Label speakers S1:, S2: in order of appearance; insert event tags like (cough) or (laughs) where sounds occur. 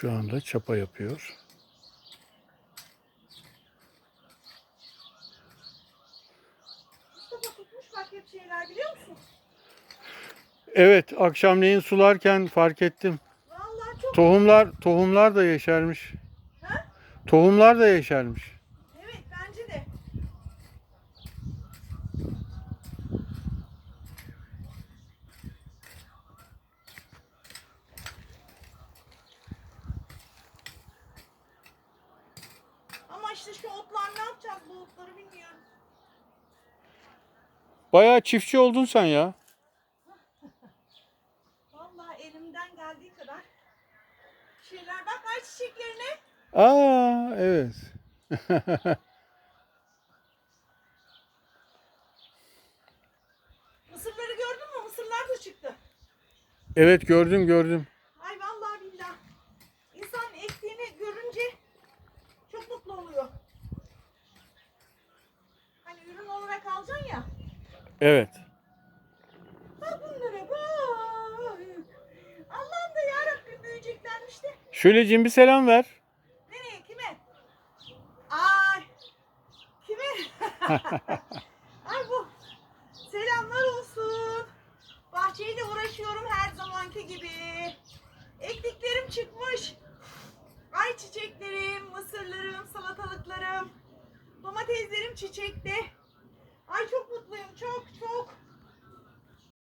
S1: Şu anda çapa yapıyor.
S2: Şeyler biliyor musun?
S1: Evet, akşamleyin sularken fark ettim.
S2: Vallahi çok
S1: Tohumlar, tohumlar da yeşermiş.
S2: Ha?
S1: Tohumlar da yeşermiş.
S2: Evet bence de. Ama işte şu otlar ne yapacağız bu otları bilmiyorum.
S1: Bayağı çiftçi oldun sen ya. (laughs)
S2: Vallahi elimden geldiği kadar şeyler. Bak ay çiçeklerine.
S1: Aa, evet. (laughs)
S2: Mısırları gördün mü? Mısırlar da çıktı.
S1: Evet gördüm gördüm. Evet.
S2: Bak bunlara bak. Allah'ım da yarabbim büyüyeceklermiş de.
S1: Şöyleciğim bir selam ver.
S2: Nereye? Kime? Ay. Kime? (laughs) Ay bu. Selamlar olsun. Bahçeyle uğraşıyorum her zamanki gibi. Ektiklerim çıkmış. Ay çiçeklerim, mısırlarım, salatalıklarım. Domateslerim çiçekte.